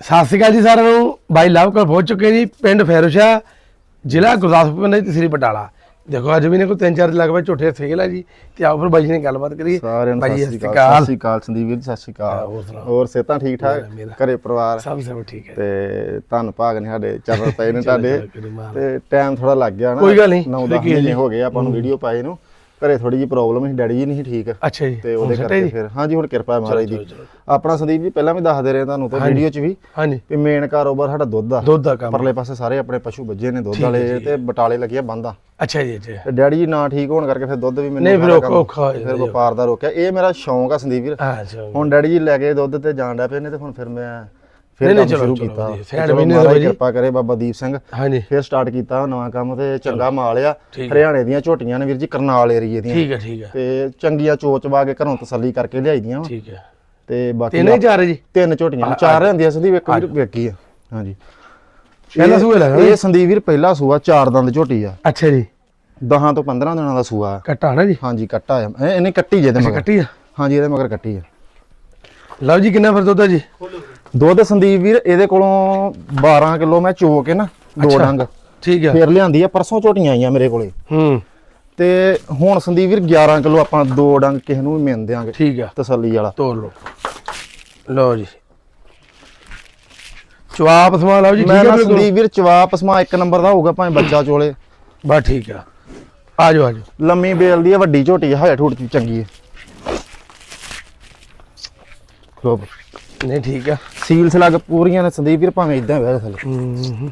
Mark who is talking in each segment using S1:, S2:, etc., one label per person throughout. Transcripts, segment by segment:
S1: ਸਤਿ ਸ਼੍ਰੀ ਅਕਾਲ ਜੀ ਸਾਰਿਆਂ ਨੂੰ। ਬਾਈ ਲਵ ਕੋਲ ਪਹੁੰਚ ਚੁੱਕੇ ਜੀ ਪਿੰਡ ਫੈਰੋਸ਼ਾ ਜ਼ਿਲ੍ਹਾ ਗੁਰਦਾਸਪੁਰ ਦੀ ਤਸਰੀ ਬਟਾਲਾ। ਦੇਖੋ ਅੱਜ ਵੀ ਨੇ ਕੋਈ ਤਿੰਨ ਚਾਰ ਲਗਭਗ ਝੋਟੇ ਸੇਲ ਆ ਜੀ ਤੇ ਆਓ ਫਿਰ ਬਾਈ ਜੀ ਨੇ ਗੱਲਬਾਤ ਕਰੀਏ।
S2: ਸਾਰਿਆਂ ਨੂੰ ਸਤਿ ਸ਼੍ਰੀ ਅਕਾਲ ਸਤਿ ਸ਼੍ਰੀ ਅਕਾਲ ਸੰਦੀਪ ਵੀਰ ਸਤਿ ਸ਼੍ਰੀ ਅਕਾਲ।
S1: ਹੋਰ
S2: ਸਿਹਤਾਂ ਠੀਕ ਠਾਕ? ਘਰੇ ਪਰਿਵਾਰ?
S1: ਸਭ ਸਭ ਠੀਕ ਹੈ।
S2: ਤੇ ਧੰਨ ਭਾਗ ਨੇ ਸਾਡੇ ਚਰਨ ਪਏ ਨੇ
S1: ਚਲੋ,
S2: ਤੁਹਾਡੇ।
S1: ਚਲੋ, ਕਰੀ।
S2: ਤੇ ਟਾਈਮ ਥੋੜਾ ਲੱਗ ਗਿਆ ਨਾ।
S1: ਕੋਈ ਗੱਲ ਨਹੀਂ,
S2: 9
S1: ਦੇਖੀਏ
S2: 10
S1: ਜੀ।
S2: ਮਹੀਨੇ ਹੋ ਗਏ ਆਪਾਂ ਨੂੰ ਵੀਡੀਓ ਪਾਏ ਨੂੰ। ਘਰੇ ਥੋੜੀ ਜੀ ਪ੍ਰੋਬਲਮ ਸੀ ਡੈਡੀ ਜੀ ਨਹੀਂ ਸੀ ਠੀਕ।
S1: ਅੱਛਾ ਜੀ
S2: ਤੇ ਉਹਦੇ ਕਰਕੇ
S1: ਜੀ?
S2: ਫਿਰ ਹਾਂਜੀ ਹੁਣ ਕਿਰਪਾ ਹੈ ਮਹਾਰਾਜ ਦੀ। ਆਪਣਾ ਸੰਦੀਪ ਜੀ ਪਹਿਲਾਂ ਵੀ ਦੱਸਦੇ ਰਹੇ ਤੁਹਾਨੂੰ ਤੇ ਵੀਡੀਓ 'ਚ ਵੀ
S1: ਹਾਂਜੀ।
S2: ਵੀ ਮੇਨ ਕਾਰੋਬਾਰ ਸਾਡਾ ਦੁੱਧ ਦਾ
S1: ਦੁੱਧ ਦਾ ਕੰਮ।
S2: ਪਰਲੇ ਪਾਸੇ ਸਾਰੇ ਆਪਣੇ ਪਸ਼ੂ ਵੱਜੇ ਨੇ ਦੁੱਧ ਵਾਲੇ ਤੇ ਬਟਾਲੇ ਲੱਗਿਆ ਬੰਦਾ
S1: ਅੱਛਾ ਜੀ ਅੱਛਾ।
S2: ਤੇ ਡੈਡੀ ਜੀ ਨਾ ਠੀਕ ਹੋਣ ਕਰਕੇ ਫਿਰ ਦੁੱਧ ਵੀ ਮੈਨੂੰ
S1: ਨਹੀਂ, ਫਿਰ ਔਖਾ-
S2: ਫਿਰ
S1: ਜੀ।
S2: ਵਪਾਰ ਦਾ ਰੋਕਿਆ। ਇਹ ਮੇਰਾ ਸ਼ੌਂਕ ਆ ਸੰਦੀਪ ਵੀਰ
S1: ਅੱਛਾ
S2: ਹੁਣ ਡੈਡੀ ਜੀ ਲੈ ਕੇ ਦੁੱਧ ਤੇ ਜਾਣ ਡਿਆ ਪਏ ਨੇ ਤੇ ਹੁਣ ਫਿਰ ਮੈਂ ਫਿਰ
S1: ਨਹੀਂ,
S2: ਕੰਮ
S1: ਚਲੋ,
S2: ਸ਼ੁਰੂ ਕੀਤਾ। ਤੇ ਚਲੋ
S1: ਮਹੀਨੇ ਦਾ।
S2: ਕਿਰਪਾ ਕਰੇ ਬਾਬਾ ਦੀਪ ਸਿੰਘ।
S1: ਹਾਂਜੀ।
S2: ਫਿਰ ਸਟਾਰਟ ਕੀਤਾ ਨਵਾਂ ਕੰਮ ਤੇ ਚੰਗਾ ਮਾਲ ਆ। ਹਰਿਆਣੇ ਦੀਆਂ ਝੋਟੀਆਂ ਨੇ ਵੀਰ ਜੀ ਕਰਨਾਲ ਏਰੀਏ ਦੀਆਂ।
S1: ਠੀਕ ਹੈ ਠੀਕ ਹੈ।
S2: ਤੇ ਚੰਗੀਆਂ ਚੋਚਵਾ ਕੇ ਘਰੋਂ ਤਸੱਲੀ ਕਰਕੇ ਲਿਆਈ ਦੀਆਂ ਵਾਂ।
S1: ਠੀਕ ਹੈ।
S2: ਤੇ ਬਾਕੀ
S1: ਤਿੰਨ ਚਾਰ ਜੀ?
S2: ਤਿੰਨ ਝੋਟੀਆਂ ਚਾਰ ਹੁੰਦੀਆਂ ਸੰਦੀਪ ਇੱਕ ਵੀਰ ਵੇਖੀ ਆ। ਹਾਂਜੀ।
S1: ਪਹਿਲਾ ਸੂਆ ਲੱਗਾ
S2: ਇਹ ਸੰਦੀਪ ਵੀਰ ਪਹਿਲਾ ਸੂਆ ਚਾਰ ਦੰਦ ਝੋਟੀ ਆ।
S1: ਅੱਛਾ ਜੀ।
S2: 10 ਤੋਂ 15 ਦਿਨਾਂ ਦਾ ਸੂਆ। ਆ।
S1: ਕੱਟਾ ਨਾ ਜੀ?
S2: ਹਾਂਜੀ ਕੱਟਾ ਆ। ਇਹ- ਇਹਨੇ ਕੱਟੀ ਜੇ ਦੇ
S1: ਅੱਛਾ
S2: ਮਗਰ।
S1: ਕੱਟੀ ਆ?
S2: ਹਾਂਜੀ ਇਹਦੇ ਮਗਰ ਕੱਟੀ ਆ।
S1: ਲਓ ਜੀ ਕਿੰਨਾ ਫਿਰ ਦੁੱਧ ਆ ਜੀ?
S2: ਦੁੱਧ ਸੰਦੀਪ ਵੀਰ ਇਹਦੇ ਕੋਲੋਂ 12 ਕਿਲੋ ਮੈਂ ਚੋ ਕੇ ਨਾ ਦੋ। ਡੰਗ।
S1: ਠੀਕ ਹੈ
S2: ਫੇਰ ਲਿਆਂਦੀ ਆ ਪਰਸੋਂ ਝੋਟੀਆਂ ਆਈਆਂ ਮੇਰੇ ਕੋਲੇ।
S1: ਹੂੰ।
S2: ਤੇ ਹੁਣ ਸੰਦੀਪ ਵੀਰ 11 ਕਿਲੋ ਆਪਾਂ ਦੋ ਡੰਗ ਕਿਸੇ ਨੂੰ ਵੀ ਮਿਲ ਦਿਆਂਗੇ।
S1: ਠੀਕ ਆ।
S2: ਤਸੱਲੀ ਵਾਲਾ।
S1: ਤੋੜ ਲਓ। ਲਓ ਜੀ। ਚਵਾਪ ਸਮਾ ਲਓ ਜੀ ਠੀਕ ਹੈ
S2: ਸੰਦੀਪ ਵੀਰ ਚਵਾ ਪਸਮਾ ਇੱਕ ਨੰਬਰ ਦਾ ਹੋਊਗਾ ਭਾਵੇਂ ਬੱਚਾ ਚੋਲੇ।
S1: ਬਸ ਠੀਕ ਆ। ਆ ਜਾਓ ਆ ਜਾਓ।
S2: ਲੰਮੀ ਬੇਲ ਦੀ ਆ ਵੱਡੀ ਝੋਟੀ ਆ ਹਾਇਆ ਠੂਟ ਚੰਗੀ ਹੈ ਖਲੋ
S1: ਨਹੀਂ ਠੀਕ ਆ।
S2: ਸੀਲਸ ਲੱਗ ਪੂਰੀਆਂ ਨੇ ਸੰਦੀਪ ਵੀਰ ਭਾਵੇਂ ਇਦਾਂ ਬਹਿ ਥੱਲੇ।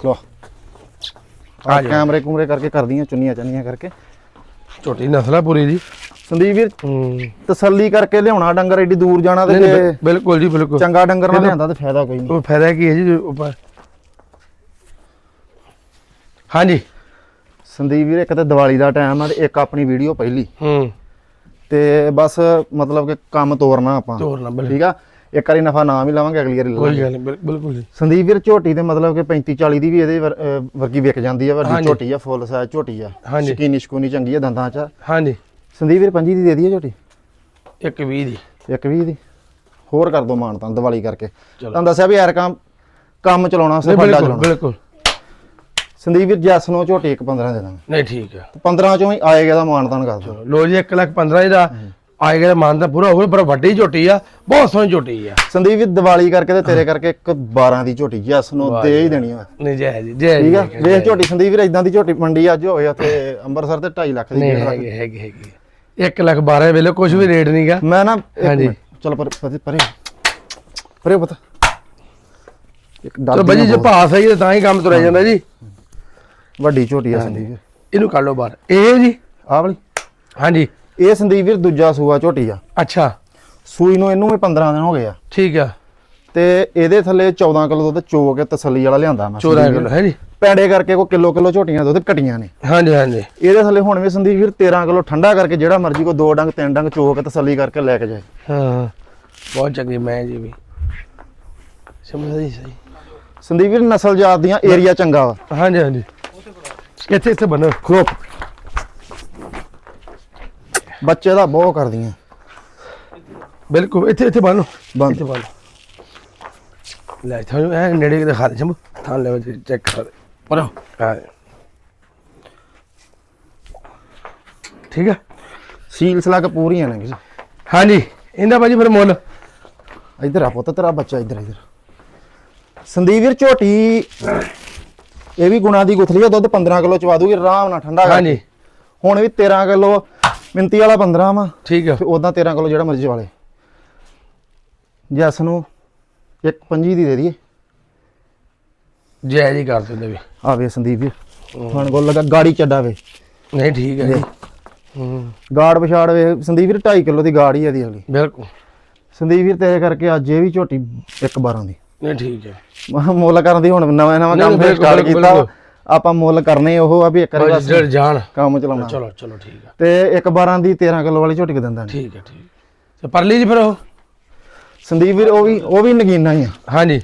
S2: ਖਲੋ
S1: ਆ।
S2: ਕੈਮਰੇ ਕੂਮਰੇ ਕਰਕੇ ਕਰਦੀਆਂ ਚੁੰਨੀਆਂ ਚੰਨੀਆਂ ਕਰਕੇ।
S1: ਛੋਟੀ ਨਸਲ ਆ ਪੂਰੀ ਜੀ।
S2: ਸੰਦੀਪ ਵੀਰ ਤਸੱਲੀ ਕਰਕੇ ਲਿਆਉਣਾ ਡੰਗਰ ਏਡੀ ਦੂਰ ਜਾਣਾ ਤੇ
S1: ਬਿਲਕੁਲ ਜੀ ਬਿਲਕੁਲ।
S2: ਚੰਗਾ ਡੰਗਰ ਨਾ ਲਿਆਂਦਾ ਤੇ ਫਾਇਦਾ ਕੋਈ ਨਹੀਂ।
S1: ਉਹ ਫਾਇਦਾ ਕੀ ਹੈ ਜੀ ਉੱਪਰ ਹਾਂਜੀ।
S2: ਸੰਦੀਪ ਵੀਰ ਇੱਕ ਤਾਂ ਦੀਵਾਲੀ ਦਾ ਟਾਈਮ ਆ ਤੇ ਇੱਕ ਆਪਣੀ ਵੀਡੀਓ ਪਹਿਲੀ।
S1: ਹੂੰ।
S2: ਤੇ ਬਸ ਮਤਲਬ ਕਿ ਕੰਮ ਤੋਰਨਾ ਆਪਾਂ।
S1: ਤੋਰਨਾ
S2: ਠੀਕ ਆ? ਇੱਕ ਵਾਰੀ ਨਫਾ ਨਾ ਵੀ ਲਾਵਾਂਗੇ ਅਗਲੀ ਵਾਰੀ
S1: ਕੋਈ
S2: ਲਾਵਾਂਗੇ
S1: ਗੱਲ ਨਹੀਂ ਬਿਲ- ਬਿਲਕੁਲ ਜੀ।
S2: ਸੰਦੀਪ ਵੀਰ ਝੋਟੀ ਤੇ ਮਤਲਬ ਕਿ 35 40 ਦੀ ਵੀ ਇਹਦੇ ਵਰ- ਅਹ ਵਰਗੀ ਵਿਕ ਜਾਂਦੀ ਆ ਵੱਡੀ
S1: ਹਾਂਜੀ।
S2: ਝੋਟੀ ਆ ਫੁੱਲ ਸਾਈਜ਼ ਝੋਟੀ ਆ।
S1: ਹਾਂਜੀ।
S2: ਸ਼ਕੀਨੀ ਸ਼ਕੂਨੀ ਚੰਗੀ ਆ ਦੰਦਾਂ ਚ
S1: ਹਾਂਜੀ।
S2: ਸੰਦੀਪ ਵੀਰ 25 ਦੀ ਦੇ ਦਈਏ ਝੋਟੀ?
S1: ਇੱਕ 20 ਦੀ।
S2: ਇੱਕ 20 ਦੀ। ਹੋਰ ਕਰ ਦੋ ਮਾਨ ਤਾਂ ਦੀਵਾਲੀ ਕਰਕੇ।
S1: ਚਲੋ।
S2: ਤੁਹਾਨੂੰ ਦੱਸਿਆ ਵੀ ਯਾਰ ਕੰਮ ਕੰਮ ਚਲਾਉਣਾ
S1: ਨਹੀਂ
S2: ਸਿਰ ਫੰਡਾ
S1: ਬਿਲਕੁਲ
S2: ਚਲਾਉਣਾ।
S1: ਬਿਲਕੁਲ।
S2: ਸੰਦੀਪ ਵੀਰ ਜੈਸ ਨੂੰ ਝੋਟੀ ਇੱਕ 15 ਦੇ ਦਾਂਗੇ
S1: ਨਹੀਂ ਠੀਕ ਆ।
S2: 15 ਚੋਂ ਹੀ ਆਏਗਾ ਦਾ ਮਾਨ ਤਾਨ ਕਰ ਦੋ।
S1: ਲੋ ਜੀ 1 ਲੱਖ 15 ਦਾ ਆਏਗਾ ਤਾਂ ਮਾਨ ਤਾਂ ਪੂਰਾ ਹੋਊਗਾ ਪਰ ਵੱਡੀ ਝੋਟੀ ਆ ਬਹੁਤ ਸੋਹਣੀ ਝੋਟੀ ਆ।
S2: ਸੰਦੀਪ ਵੀਰ ਦੀਵਾਲੀ ਕਰਕੇ ਤੇ ਤੇਰੇ ਕਰਕੇ ਇੱਕ 12 ਦੀ ਝੋਟੀ ਜੈਸ ਨੂੰ ਦੇ ਹੀ ਦੇਣੀ ਆ।
S1: ਨਹੀਂ ਜੈ ਜੀ ਜੈ ਜੀ
S2: ਠੀਕ ਆ? ਵੇਖ ਝੋਟੀ ਸੰਦੀਪ ਵੀਰ ਇਦਾਂ ਦੀ ਝੋਟੀ ਮੰਡੀ ਅੱਜ ਹੋਏ ਉੱਥੇ ਅੰਮ੍ਰਿਤਸਰ ਤੇ 2.5 ਲੱਖ ਦੀ
S1: ਨਹੀਂ
S2: ਡੇਢ ਲੱਖ
S1: ਹੈਗੇ ਹੈਗੇ ਹੈਗੇ। 1 ਲੱਖ 12 ਵੇਲੇ ਕੁਝ ਵੀ ਰੇਟ ਨਹੀਂਗਾ
S2: ਮੈਂ ਨਾ ਇੱਕ
S1: ਹਾਂਜੀ।
S2: ਮਿੰਟ, ਚਲ ਪਰ ਪਰੇ ਪਰੇ। ਪਰੇ ਪਤਾ। ਇੱਕ
S1: ਚਲੋ
S2: ਡਰਦੀ
S1: ਬਾਜੀ
S2: ਨਾ
S1: ਜੇ। ਭਾਅ ਸਹੀ ਹੈ ਤਾਂ ਹੀ ਕੰਮ ਤੁਰਿਆ ਜਾਂਦਾ ਜੀ।
S2: ਵੱਡੀ ਝੋਟੀ ਆ ਸੰਦੀਪ ਵੀਰ
S1: ਇਹਨੂੰ ਕੱਢ ਲਓ ਬਾਹਰ। ਇਹ ਜੀ?
S2: ਆਹ ਵਾਲੀ।
S1: ਹਾਂਜੀ।
S2: ਇਹ ਸੰਦੀਪ ਵੀਰ ਦੂਜਾ ਸੂਆ ਝੋਟੀ ਆ
S1: ਅੱਛਾ।
S2: ਸੂਈ ਨੂੰ ਇਹਨੂੰ ਵੀ 15 ਦਿਨ ਹੋ ਗਏ ਆ।
S1: ਠੀਕ ਆ।
S2: ਤੇ ਇਹਦੇ ਥੱਲੇ 14 ਕਿਲੋ ਦੁੱਧ ਚੋ ਕੇ ਤਸੱਲੀ ਵਾਲਾ ਲਿਆਂਦਾ ਮੈਂ
S1: 14 ਕਿਲੋ ਹੈ ਜੀ?
S2: ਪੈੜੇ ਕਰਕੇ ਕੋ ਕਿਲੋ ਕਿਲੋ ਝੋਟੀਆਂ ਦੁੱਧ ਕਟੀਆਂ ਨੇ।
S1: ਹਾਂਜੀ ਹਾਂਜੀ।
S2: ਇਹਦੇ ਥੱਲੇ ਹੁਣ ਵੀ ਸੰਦੀਪ ਵੀਰ 13 ਕਿਲੋ ਠੰਡਾ ਕਰਕੇ ਜਿਹੜਾ ਮਰਜ਼ੀ ਕੋ ਦੋ ਡੰਗ ਤਿੰਨ ਡੰਗ ਚੋ ਕੇ ਤਸੱਲੀ ਕਰਕੇ ਲੈ ਕੇ ਜਾਏ।
S1: ਹਾਂ ਬਹੁਤ ਚੰਗੀ ਮੈਂ ਜੀ ਵੀ। ਸਮਝਦੀ ਸਹੀ?
S2: ਸੰਦੀਪ ਵੀਰ ਨਸਲ ਜਾਤ ਦੀਆਂ ਏਰੀਆ ਚੰਗਾ ਵਾ।
S1: ਹਾਂਜੀ ਹਾਂਜੀ। ਇੱਥੇ ਇੱਥੇ ਬੰਨੋ
S2: ਖਲੋਪ ਬੱਚੇ ਦਾ ਬਹੁਤ ਕਰਦੀਆਂ।
S1: ਬਿਲਕੁਲ ਇੱਥੇ ਇੱਥੇ ਬੰਨੋ
S2: ਬੰਦ
S1: ਇੱਥੇ ਬੰਨੋ ਲੈ ਤੁਹਾਨੂੰ ਐ ਨੇੜੇ ਕਿਤੇ ਖਾ ਦੇ ਚੰਬੂ ਥਾਂ ਲੈ ਚੈੱਕ ਕਰ ਪਰੋ। ਹਾਂ ਠੀਕ ਹੈ
S2: ਸੀਲਸ ਲੱਗ ਪੂਰੀਆਂ ਨੇ ਕਿਸੇ।
S1: ਹਾਂਜੀ ਇਹਦਾ ਭਾਜੀ ਫਿਰ ਮੁੱਲ।
S2: ਇੱਧਰ ਆ ਪੁੱਤ ਤੇਰਾ ਬੱਚਾ ਇੱਧਰ ਇੱਧਰ। ਸੰਦੀਪ ਵੀਰ ਝੋਟੀ। ਇਹ ਵੀ ਗੁਣਾ ਦੀ ਗੁਥਲੀ ਆ ਦੁੱਧ 15 ਕਿਲੋ ਚਵਾ ਦੂਗੀ ਆਰਾਮ ਨਾਲ ਠੰਡਾ।
S1: ਹਾਂਜੀ।
S2: ਹੁਣ ਵੀ 13 ਕਿਲੋ ਮਿੰਤੀ ਵਾਲਾ 15 ਵਾ।
S1: ਠੀਕ ਆ।
S2: ਤੇ ਉਦਾਂ 13 ਕਿਲੋ ਜਿਹੜਾ ਮਰਜ਼ੀ ਵਾਲੇ। ਜੈਸ ਨੂੰ ਇੱਕ ਪੰਜੀ ਦੀ ਦੇ ਦਈਏ।
S1: ਜੈ ਜੀ ਕਰ ਦਿੰਦੇ ਵੀ।
S2: ਆਵੇ ਸੰਦੀਪ ਵੀਰ ਹੁਣ ਕੋਲ ਲਗਾ ਗਾੜੀ ਚੱਡਾ ਵੇ।
S1: ਨਹੀਂ ਠੀਕ ਹੈ ਜੀ। ਹੂੰ
S2: ਗਾੜ ਪਛਾੜ ਵੇ ਸੰਦੀਪ ਵੀਰ 2.5 ਕਿਲੋ ਦੀ ਗਾੜ ਹੀ ਆ ਦੀ ਅਗਲੀ।
S1: ਬਿਲਕੁਲ।
S2: ਸੰਦੀਪ ਵੀਰ ਤੇਰੇ ਕਰਕੇ ਅੱਜ ਇਹ ਵੀ ਝੋਟੀ ਇੱਕ 12 ਦੀ।
S1: ਨਹੀਂ ਠੀਕ ਹੈ
S2: ਮੁੱਲ ਕਰਨ ਦੀ ਹੁਣ ਨਵਾਂ ਨਵਾਂ ਕੰਮ ਸਟਾਰਟ ਕੀਤਾ। ਆਪਾਂ ਮੁੱਲ ਕਰਨੇ ਉਹ ਆ ਵੀ ਇੱਕ ਵਾਰੀ ਬਸ
S1: ਜੜ ਜਾਣ।
S2: ਕੰਮ ਚਲਾਉਣਾ।
S1: ਚਲੋ ਚਲੋ ਠੀਕ ਆ।
S2: ਤੇ ਇੱਕ 12 ਦੀ 13 ਕਿਲੋ ਵਾਲੀ ਝੋਟੀ ਦਿੰਦਾ
S1: ਠੀਕ ਹੈ ਠੀਕ। ਤੇ ਪਰਲੀ ਜੀ ਫਿਰ ਉਹ?
S2: ਸੰਦੀਪ ਵੀਰ ਉਹ ਵੀ ਉਹ ਵੀ ਨਗੀਨਾ ਹੀ ਆ।
S1: ਹਾਂਜੀ।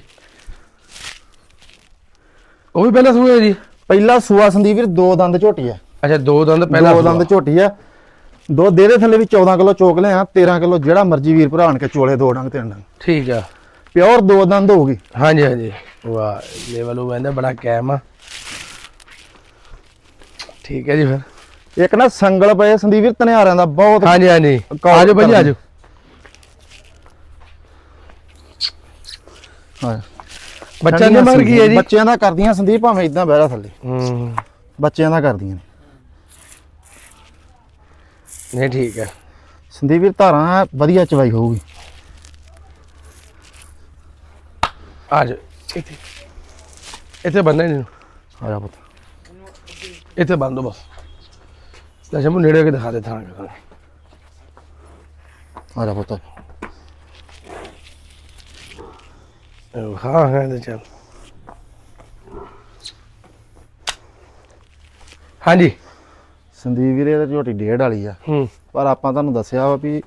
S1: ਉਹ ਵੀ ਪਹਿਲਾਂ ਸੂਏ ਜੀ?
S2: ਪਹਿਲਾ ਸੂਆ ਸੰਦੀਪ ਵੀਰ ਦੋ ਦੰਦ ਝੋਟੀ ਆ।
S1: ਅੱਛਾ ਦੋ ਦੰਦ ਪਹਿਲਾਂ
S2: ਦੋ ਦੰਦ ਝੋਟੀ ਆ। ਦੋ ਦੇ ਦੇ ਥੱਲੇ ਵੀ 14 ਕਿਲੋ ਚੋਕ ਲਿਆ 13 ਕਿਲੋ ਜਿਹੜਾ ਮਰਜ਼ੀ ਵੀਰ ਭਰਾ ਆਣ ਕੇ ਚੋਲੇ ਦੋ ਡੰਗ ਤਿੰਨ ਡੰਗ।
S1: ਠੀਕ ਆ।
S2: ਪਿਓਰ ਦੋ ਦੰਦ ਹੋਊਗੀ।
S1: ਹਾਂਜੀ ਹਾਂਜੀ। ਵਾਹ ਲੈਵਲ ਉਹ ਕਹਿੰਦਾ ਬੜਾ ਕੈਮ ਆ। ਠੀਕ ਹੈ ਜੀ ਫਿਰ।
S2: ਇੱਕ ਨਾ ਸੰਗਲ ਪਏ ਸੰਦੀਪ ਵੀਰ ਧਨਿਆਰਿਆਂ ਦਾ ਬਹੁਤ
S1: ਹਾਂਜੀ ਹਾਂਜੀ। ਆਜੋ ਭਾਜੀ। ਆਜੋ।
S2: ਹਾਂ।
S1: ਬੱਚਾ ਨੇ ਮਗਰ ਕੀ ਹੈ ਜੀ?
S2: ਬੱਚਿਆਂ ਦਾ ਕਰਦੀਆਂ ਸੰਦੀਪ ਭਾਵੇਂ ਇਦਾਂ ਬਹਿ ਜਾ ਥੱਲੇ।
S1: ਹੂੰ।
S2: ਬੱਚਿਆਂ ਦਾ ਕਰਦੀਆਂ ਨੇ।
S1: ਨਹੀਂ ਠੀਕ ਹੈ।
S2: ਸੰਦੀਪ ਵੀਰ ਧਾਰਾਂ ਵਧੀਆ ਚਵਾਈ ਹੋਊਗੀ।
S1: ਆਜੋ। ਇੱਥੇ ਇੱਥੇ ਬੰਨੇ ਨਹੀਂ।
S2: ਆ ਜਾ ਪੁੱਤ।
S1: ਇੱਥੇ ਬੰਦ ਦੋ ਬਸ। ਲੈ ਸ਼ੰਭੂ ਨੇੜੇ ਹੋ ਕੇ ਦਿਖਾ ਦੇ ਥਾਂ ਕਰ
S2: ਆ ਜਾ ਪੁੱਤ।
S1: ਹਾਂ ਹਾਂ ਤੇ ਚੱਲ। ਹਾਂਜੀ।
S2: ਸੰਦੀਪ ਵੀਰੇ ਦੀ ਝੋਟੀ ਡੇਢ ਵਾਲੀ ਆ।
S1: ਹੂੰ।
S2: ਪਰ ਆਪਾਂ ਤੁਹਾਨੂੰ ਦੱਸਿਆ ਵਾ ਵੀ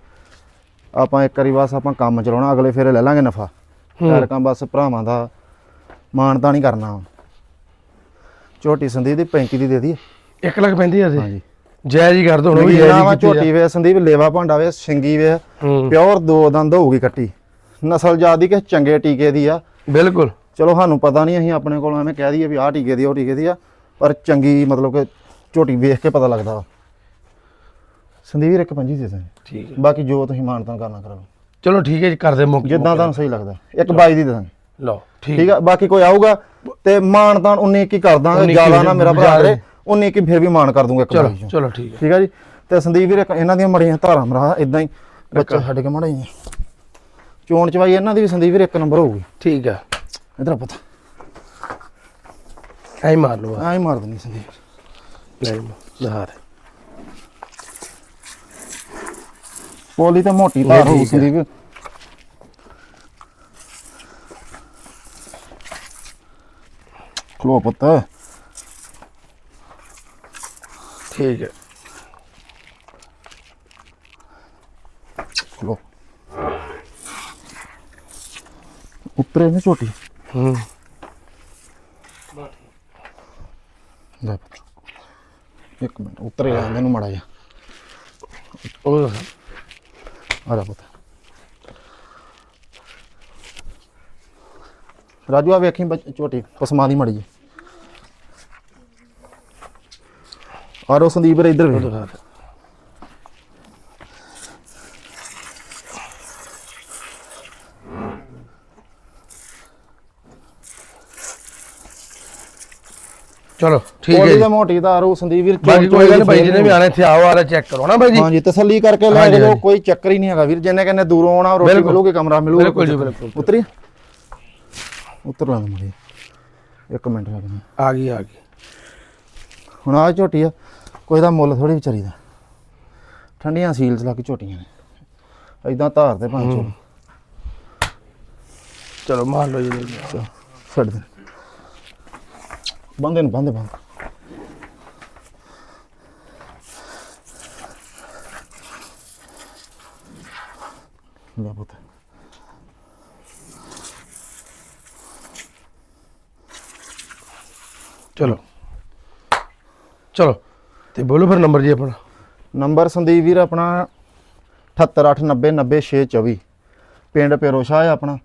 S2: ਆਪਾਂ ਇੱਕ ਵਾਰੀ ਬਸ ਆਪਾਂ ਕੰਮ ਚਲਾਉਣਾ ਅਗਲੇ ਫੇਰੇ ਲੈ ਲਾਂਗੇ ਨਫਾ। ਐਰਕਾਂ ਬਸ ਭਰਾਵਾਂ ਦਾ ਮਾਣਤਾ ਨਹੀਂ ਕਰਨਾ ਹੁਣ। ਝੋਟੀ ਸੰਦੀਪ ਦੀ 35 ਦੀ ਦੇ ਦੀ
S1: 1 ਲੱਖ ਪੈਂਦੀ ਆ ਤੇ
S2: ਹਾਂਜੀ।
S1: ਜੈ ਜੀ ਕਰ ਦੋ ਹੁਣ ਵੀ ਜੈ ਜੀ।
S2: ਝੋਟੀ ਵੇ ਸੰਦੀਪ ਲੇਵਾ ਭਾਂਡਾ ਵੇ ਸਿੰਗੀ ਵੇ ਪਿਓਰ ਦੋ ਦੰਦ ਹੋਊਗੀ ਕੱਟੀ। ਨਸਲ ਜਾਤ ਦੀ ਕਿ ਚੰਗੇ ਟੀਕੇ ਦੀ ਆ।
S1: ਬਿਲਕੁਲ।
S2: ਚਲੋ ਸਾਨੂੰ ਪਤਾ ਨਹੀਂ ਅਸੀਂ ਆਪਣੇ ਕੋਲੋਂ ਐਵੇਂ ਕਹਿ ਦਈਏ ਵੀ ਆਹ ਟੀਕੇ ਦੀ ਉਹ ਟੀਕੇ ਦੀ ਆ ਪਰ ਚੰਗੀ ਮਤਲਬ ਕਿ ਝੋਟੀ ਵੇਖ ਕੇ ਪਤਾ ਲੱਗਦਾ ਵਾ। ਸੰਦੀਪ ਇੱਕ ਪੰਜੀ ਦੇ ਦਾਂਗੇ
S1: ਠੀਕ
S2: ਬਾਕੀ ਜੋ ਤੁਸੀਂ ਮਾਨਤਾਂ ਕਰਨਾ ਕਰੋ।
S1: ਚਲੋ ਠੀਕ ਹੈ ਜੀ ਕਰਦੇ ਮੁੱਕ
S2: ਜਿੱਦਾਂ ਤੁਹਾਨੂੰ ਸਹੀ ਲੱਗਦਾ। ਇੱਕ ਬਾਈ ਦੀ ਦੇ ਦਾਂਗੇ
S1: ਲਓ ਠੀਕ
S2: ਆ ਬਾਕੀ ਕੋਈ ਆਊਗਾ ਤੇ ਮਾਨਤਾਂ 19 ਕੀ ਕਰ ਦਾਂਗੇ ਜ਼ਿਆਦਾ ਨਾ ਮੇਰਾ ਭਰਾ ਕਰੇ 19 ਕੀ ਫਿਰ ਵੀ ਮਾਨ ਕਰ ਦੂੰਗਾ ਇੱਕ
S1: ਚਲੋ ਠੀਕ ਹੈ
S2: ਠੀਕ ਆ ਜੀ? ਤੇ ਸੰਦੀਪ ਵੀਰ ਇਹਨਾਂ ਦੀਆਂ ਮੜੀਆਂ ਧਾਰਾਂ ਮਰਾ ਇਦਾਂ ਹੀ ਬੱਚਾ ਛੱਡ ਕੇ ਮੜਾ ਜੀ ਚੋਣ ਚਵਾਈ ਇਹਨਾਂ ਦੀ ਵੀ ਸੰਦੀਪ ਵੀਰ ਇੱਕ ਨੰਬਰ ਹੋਊਗੀ।
S1: ਠੀਕ ਹੈ
S2: ਇਧਰ ਪਤਾ।
S1: ਐਂ ਮਾਰ ਲਓ
S2: ਐਂ ਮਾਰ ਦਿੰਦੀ ਸੰਦੀਪ
S1: ਲੈ ਦਿਖਾ ਦੇ।
S2: ਪੋਲੀ ਤੇ ਮੋਟੀ ਧਾਰ ਹੋਊ। ਸੰਦੀਪ ਖਲੋ ਪੁੱਤ।
S1: ਠੀਕ ਹੈ।
S2: ਖਲੋ। ਉੱਤਰੇ ਨੇ ਛੋਟੀ
S1: ਹੂੰ।
S2: ਲੈ ਪੁੱਤ। ਇੱਕ ਮਿੰਟ ਉੱਤਰੇ ਆ ਮੈਨੂੰ ਮੜਾ ਜਾ
S1: ਉਹ
S2: ਆ ਜਾ ਪੁੱਤ। ਰਾਜੂ ਆ ਵੇਖੀ ਝੋਟੀ ਪਸਮਾ ਦੀ ਮੜੀ ਆਰੋ ਸੰਦੀਪ ਰੇ ਇੱਧਰ
S1: ਉਹ
S2: ਵੇਖ
S1: ਚਲੋ ਠੀਕ ਹੈ ਜੀ।
S2: ਦਾ ਮੋਟੀ ਦਾ ਆਰੋ ਸੰਦੀਪ ਵੀਰ
S1: ਬਾਕੀ ਕੋਈ ਗੱਲ ਬਾਈ ਜਿਹਨੇ ਵੀ ਆਣਾ ਇੱਥੇ ਆਓ ਆਲਾ ਚੈੱਕ ਕਰੋ ਨਾ ਬਾਈ ਜੀ।
S2: ਹਾਂਜੀ ਤਸੱਲੀ ਕਰਕੇ ਲੈ ਜਾਓ। ਕੋਈ ਚੱਕਰ ਹੀ ਨਹੀਂ ਹੈਗਾ ਵੀਰ ਜਿੰਨੇ ਕਹਿੰਦੇ ਦੂਰੋਂ ਆਉਣਾ ਰੋਟੀ। ਮਿਲੂਗੀ ਕਮਰਾ ਮਿਲੂਗਾ
S1: ਬਿਲਕੁਲ ਜੀ, ਬਿਲਕੁਲ।
S2: ਉਤਰੀ ਉਤਰ ਲਾ ਮੜੀ ਇੱਕ ਮਿੰਟ ਲੱਗਣਾ
S1: ਆ ਗਈ ਆ ਗਈ।
S2: ਹੁਣ ਆ ਝੋਟੀ ਆ ਕੋਈ ਦਾ ਮੁੱਲ ਥੋੜੀ ਵਿਚਾਰੀ ਦਾ। ਠੰਡੀਆਂ ਸੀਲ ਚ ਲੱਗ ਝੋਟੀਆਂ ਨੇ। ਐਦਾਂ ਧਾਰ ਤੇ ਪੰਜ ਚੋ
S1: ਚਲੋ ਮਾਰ ਲਓ ਜੀ।
S2: ਛੱਡ ਦੇ। ਬੰਦੇ ਨੂੰ ਬੰਦੇ ਬੰਦ। ਲੈ ਪੁੱਤ।
S1: ਚਲੋ। ਚਲੋ ਤੇ ਬੋਲੋ ਫਿਰ ਨੰਬਰ ਜੀ ਆਪਣਾ।
S2: ਨੰਬਰ ਸੰਦੀਪ ਵੀਰ ਆਪਣਾ 7890900624 ਪਿੰਡ ਪੇਰੋਸ਼ਾ ਹੈ ਆਪਣਾ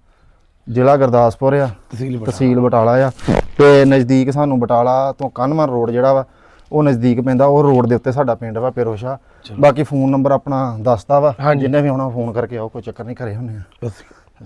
S2: ਜ਼ਿਲ੍ਹਾ ਗੁਰਦਾਸਪੁਰ ਆ
S1: ਤਹਿਸੀਲ ਬਟਾਲਾ।
S2: ਤਹਿਸੀਲ ਬਟਾਲਾ ਆ। ਤੇ ਨਜ਼ਦੀਕ ਸਾਨੂੰ ਬਟਾਲਾ ਤੋਂ ਕਨਮਨ ਰੋਡ ਜਿਹੜਾ ਵਾ ਉਹ ਨਜ਼ਦੀਕ ਪੈਂਦਾ ਉਹ ਰੋਡ ਦੇ ਉੱਤੇ ਸਾਡਾ ਪਿੰਡ ਵਾ ਪੇਰੋਸ਼ਾ ਬਾਕੀ ਫੋਨ ਨੰਬਰ ਆਪਣਾ ਦੱਸਦਾ ਵਾ। ਜਿੰਨੇ ਵੀ ਆਉਣਾ ਫੋਨ ਕਰਕੇ ਆਓ ਕੋਈ ਚੱਕਰ ਨਹੀਂ ਘਰੇ ਹੁੰਨੇ ਆ।
S1: ਬਸ